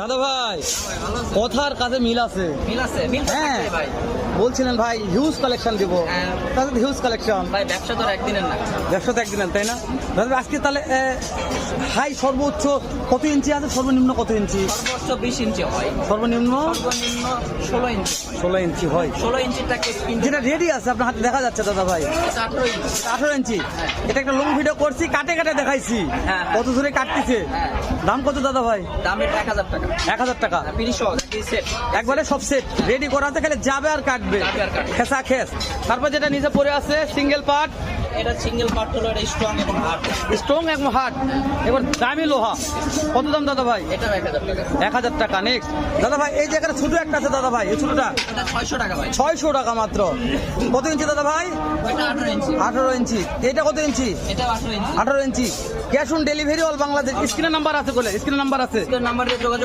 দাদা ভাই কথার কাছে মিল আছে। মিল আছে মিল হ্যাঁ ভাই। বলছিলেন ভাই হিউজ কালেকশন দিব। হ্যাঁ। তাহলে হিউজ কালেকশন ভাই ব্যবসা তো একদিনের না। ব্যবসা তো একদিন তাই না? দাদা আজকে তাহলে হাই সর্বোচ্চ কত ইঞ্চি আছে? সর্বনিম্ন কত ইঞ্চি সর্বোচ্চ বিশ ইঞ্চি হয়। সর্বনিম্ন? সর্বনিম্ন ষোলো ইঞ্চি ষোলো ইঞ্চি হয়। ষোলো ইঞ্চিটাকে যেটা রেডি আছে আপনার হাতে দেখা যাচ্ছে দাদা ভাই। আঠারো ইঞ্চি আঠারো ইঞ্চি এটা একটা লং ভিডিও করছি কাটে কাটে দেখাইছি। হ্যাঁ, হ্যাঁ। কত ধরে কাটতেছে? হ্যাঁ। দাম কত দাদা ভাই? দামের এক হাজার টাকা। এক হাজার টাকা। একবারে সব সেট রেডি যাবে আর কাটবে যাবে আর কাটবে। খেসা খেস। তারপর যেটা নিচে পড়ে আছে সিঙ্গেল পার্ট এটা সিঙ্গেল পার্ট হলো এটা স্ট্রং এবং হার্ড স্ট্রং এবং হার্ড এবার দামি লোহা। কত দাম দাদা ভাই? এক হাজার টাকা। এক হাজার টাকা নেক্সট দাদা ভাই এই জায়গাটা ছোট একটা আছে দাদা ভাই এই ছোটটা? ছয়শো টাকা ভাই। ছয়শো টাকা মাত্র। কত ইঞ্চি দাদা ভাই? আঠারো ইঞ্চি। এটা কত ইঞ্চি? আঠারো inch. Cash on delivery all Bangladesh. স্ক্রিনের নাম্বার আছে বলে নাম্বার আছে। নাম্বার যোগাযোগ